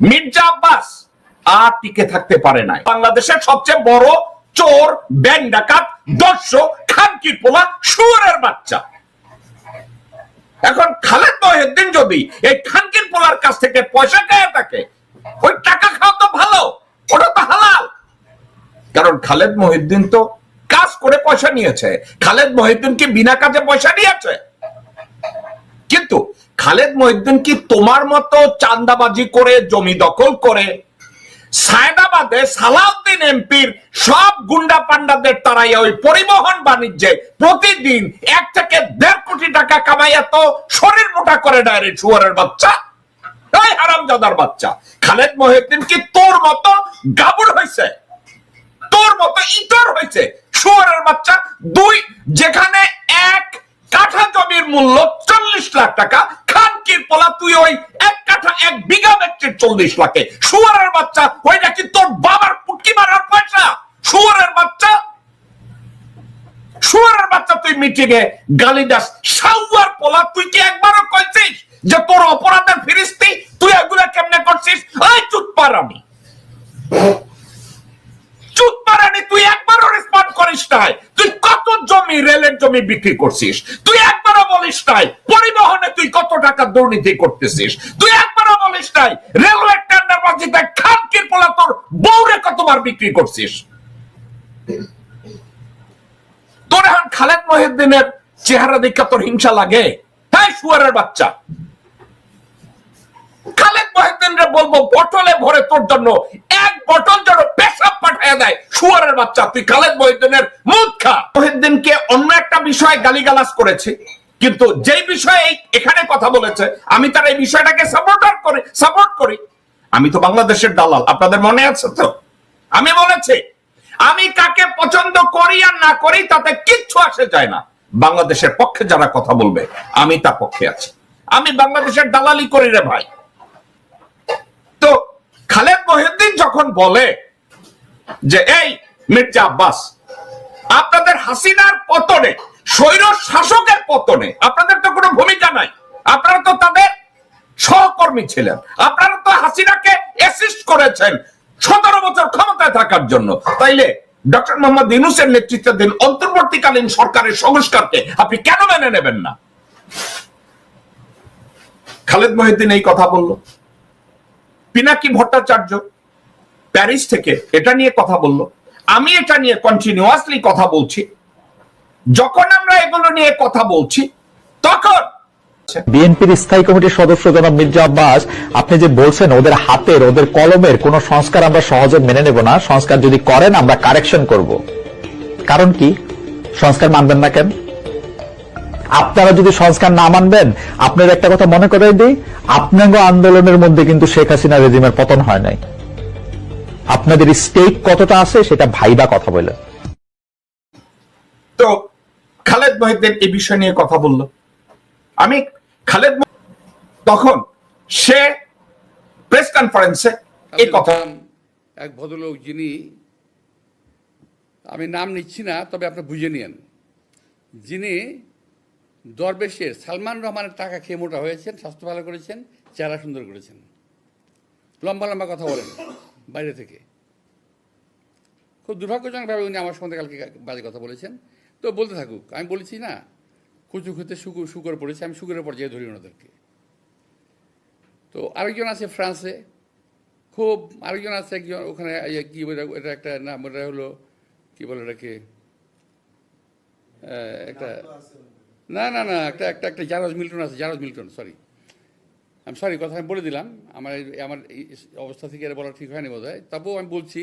মির্জা আব্বাস আর টিকে থাকতে পারে নাই। বাংলাদেশের সবচেয়ে বড় চোর, ব্যাংক ডাকাত খানকির পোলা বাচ্চা। এখন খালেদ মহিউদ্দিন যদি এই খানকির পোলার কাছ থেকে পয়সা খায় থাকে, ওই টাকা খাওয়া তো ভালো, ওটা তো হালাল। কারণ খালেদ মহিউদ্দিন তো কাজ করে পয়সা নিয়েছে। খালেদ মহিউদ্দিন কি বিনা কাজে পয়সা নিয়েছে কিন্তু খালেদ মহিউদ্দিন কি তোমার মতো চান্দাবাজি করে, জমি দখল করে? সায়দাবাদে সালাউদ্দিন এমপির সব গুন্ডা পান্ডাদের তারাইয়া ওই পরিবহন বাণিজ্যে প্রতিদিন এক থেকে দেড় কোটি টাকা কামাইয়া তো শরীর মোটা করে ডাইরেক্ট শুয়ারের বাচ্চা। বাচ্চা। খালেদ মহিউদ্দিন কি তোর মতো গাবুর হয়েছে তোর মতো ইতর হয়েছে শুয়ারের বাচ্চা দুই, যেখানে এক কাঠা জমির মূল্য চল্লিশ লাখে। শুয়ারের বাচ্চা ওই নাকি তোর বাবার পুটকি মারার পয়সা? শুয়ারের বাচ্চা? শুয়ারের বাচ্চা তুই মিটিং এ গালি দাস। সাউয়ার পোলা, তুই কি একবারও কইছিস যে তোর অপরাধের ফিরিস্তি? তুই এগুলা কেমনে করছিস? এই চুপ পার আমি। চুপ পারানি তুই একবারও রেসপন্ড করিস নাই। তুই কত জমি, রেলের জমি বিক্রি করছিস? তুই একবারও বলিস নাই, পরিবহনে তুই কত টাকা দুর্নীতি করতেছিস? তুই বলিস নাই? রেলওয়ে টেন্ডার বাজিতে খানকির বিক্রি করছিস? তোর এখন খালেদ মহিউদ্দিনের চেহারা তোর হিংসা লাগে? হ্যাঁ বাচ্চা। খালেদ মহিউদ্দিনরে বলব বটলে ভরে তোর জন্য এক বটল পেশাব দেয় বাচ্চা। তুই খালেদ মহিউদ্দিনের মুখ খা। মহিউদ্দিনকে অন্য একটা বিষয়ে গালিগালাজ করেছে। কিন্তু যেই বিষয়ে এখানে কথা বলেছে, আমি তার এই বিষয়টাকে সাপোর্ট করি সাপোর্ট করি। আমি তো বাংলাদেশের দালাল, আপনাদের মনে আছে তো? আমি বলেছি, আমি কাকে পছন্দ করি আর না করি তাতে কিচ্ছু আসে যায় না। বাংলাদেশের পক্ষে যারা কথা বলবে, আমি তার পক্ষে আছি। আমি বাংলাদেশের দালালি করি রে ভাই। তো খালেদ মহিউদ্দিন যখন বলে যে, এই মির্জা আব্বাস, আপনাদের হাসিনার পতনে স্বৈর শাসকের পতনে আপনাদের তো কোনো ভূমিকা নাই। আপনারা তো তাদের সহকর্মী ছিলেন। আপনারা তো হাসিনাকে অ্যাসিস্ট করেছেন সতেরো বছর ক্ষমতায় থাকার জন্য। তাইলে ডক্টর মোহাম্মদ ইউনুসের নেতৃত্বাধীন অন্তর্বর্তীকালীন সরকারের সংস্কারকে আপনি কেন মেনে নেবেন না? খালেদ মহিউদ্দিন এই কথা বলল। পিনাকি ভট্টাচার্য প্যারিস থেকে এটা নিয়ে কথা বলল। আমি এটা নিয়ে কন্টিনিউয়াসলি কথা বলছি। যখন আমরা এগুলো নিয়ে কথা বলছি, তখন বিএনপির স্থায়ী কমিটির সদস্য জনাব মির্জা আব্বাস, আপনি যে বলছেন ওদের হাতের, ওদের কলমের কোন সংস্কার আমরা সহজে মেনে নেব না। সংস্কার যদি করেন, আমরা কারেকশন করব। কারণ কি? সংস্কার মানবেন না কেন? আপনারা যদি সংস্কার না মানবেন, আপনার একটা কথা মনে করাই দিই আপনার আন্দোলনের মধ্যে কিন্তু শেখ হাসিনা রেজিমের পতন হয় নাই। আপনাদের স্টেক কতটা আছে, সেটা ভাইবা কথা বলে। তো খালেদ মহিউদ্দিন এই বিষয় নিয়ে কথা বলল। আমি খালেদ তখন সে প্রেস কনফারেন্সে এই কথা এক ভদ্রলোক যিনি আমি নাম নিচ্ছি না তবে আপনি বুঝে নিন যিনি দরবেশের সালমান রহমানের টাকা খেয়ে মোটা হয়েছেন স্বাস্থ্য ভালো করেছেন চেহারা সুন্দর করেছেন। লম্বা লম্বা কথা বলেন বাইরে থেকে। খুব দুর্ভাগ্যজনকভাবে উনি আমার সঙ্গে কালকে বাজে কথা বলেছেন। তো বলতে থাকুক, আমি বলেছি না কচু খেতে শুকুর শুকর পড়েছে, আমি শুকুরের পর্যায়ে ধরি ওনাদেরকে। তো আরেকজন আছে ফ্রান্সে, খুব আরেকজন আছে একজন ওখানে কি এটা একটা নাম, ওটা হলো, কি বলে এটাকে একটা না না না, একটা একটা একটা জারজ মিল্টন আছে, জারজ মিল্টন সরি আমি সরি কথা আমি বলে দিলাম, আমার আমার অবস্থা থেকে এটা বলা ঠিক হয়নি বোধ হয় তবুও আমি বলছি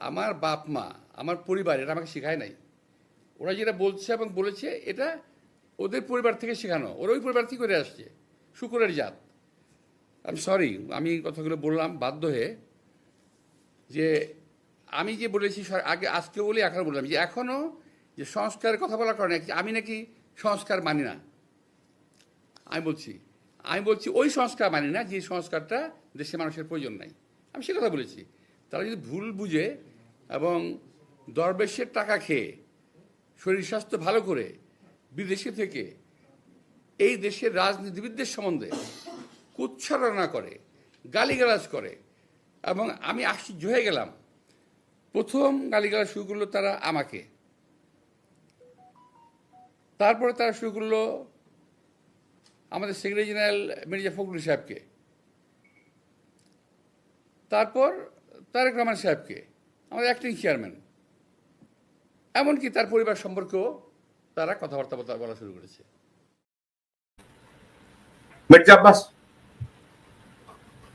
আমার বাপ মা, আমার পরিবার, এটা আমাকে শেখায় নাই। ওরা যেটা বলছে এবং বলেছে, এটা ওদের পরিবার থেকে শেখানো। ওরা ওই পরিবার থেকে করে আসছে। শুকুরের জাত। আমি সরি আমি কথাগুলো বললাম বাধ্য হয়ে যে আমি যে বলেছি আগে আজকে বলি এখনও বললাম যে এখনও যে সংস্কারের কথা বলার কারণে আমি নাকি সংস্কার মানি না? আমি বলছি আমি বলছি ওই সংস্কার মানি না যে সংস্কারটা দেশের মানুষের প্রয়োজন নাই। আমি সে কথা বলেছি। তারা যদি ভুল বুঝে এবং দরবেশের টাকা খেয়ে শরীর স্বাস্থ্য ভালো করে বিদেশে থেকে এই দেশের রাজনীতিবিদদের সম্বন্ধে কুচ্ছারণা করে, গালিগালাজ করে এবং আমি আশ্চর্য হয়ে গেলাম। প্রথম গালিগালাজ শুরু করল তারা আমাকে। তারপরে তারা শুরু করল আমাদের সেক্রেটারি জেনারেল মির্জা ফখরুল সাহেবকে। তারপর তারেক রহমান সাহেবকে, আমাদের অ্যাক্টিং চেয়ারম্যান এমনকি তার পরিবার সম্পর্কেও তারা কথাবার্তা বলা- শুরু করেছে। মির্জা আব্বাস,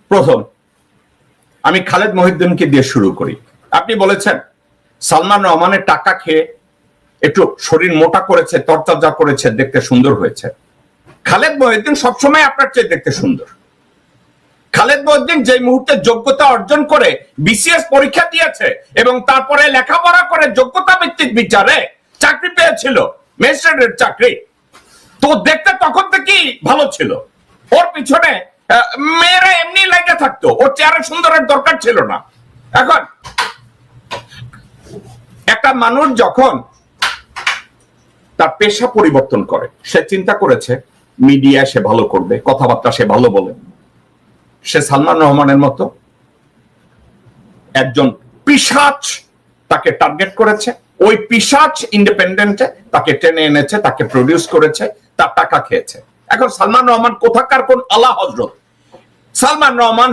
প্রথম, আমি খালেদ মহিউদ্দিনকে দিয়ে শুরু করি। আপনি বলেছেন, সালমান রহমানের টাকা খেয়ে একটু শরীর মোটা করেছে, তরতাজা করেছে, দেখতে সুন্দর হয়েছে। খালেদ মহিউদ্দিন সবসময় আপনার চেয়ে দেখতে সুন্দর। খালেদ মহিউদ্দিন যে মুহূর্তে যোগ্যতা অর্জন করে বিসিএস পরীক্ষা দিয়েছে এবং তারপরে লেখাপড়া করে যোগ্যতা ভিত্তিক বিচারে চাকরি পেয়েছিল ম্যাজিস্ট্রেটের চাকরি। তো দেখতে তখন থেকেই ভালো ছিল। ওর পিছনে মেয়েরা এমনি লেগে থাকতো। ওর চেহারা সুন্দরের দরকার ছিল না। এখন একটা মানুষ যখন তার পেশা পরিবর্তন করে, সে চিন্তা করেছে, মিডিয়া সে ভালো করবে, কথাবার্তা সে ভালো বলে। সে সালমান রহমানের মতো একজন পিসাচ তাকে টার্গেট করেছে। ওই পিসাচ ইন্ডিপেন্ডেন্টে তাকে টেনে এনেছে, তাকে প্রডিউস করেছে, তার টাকা খেয়েছে। এখন সালমান রহমান কোথাকার কোন আলা হজরত সালমান রহমান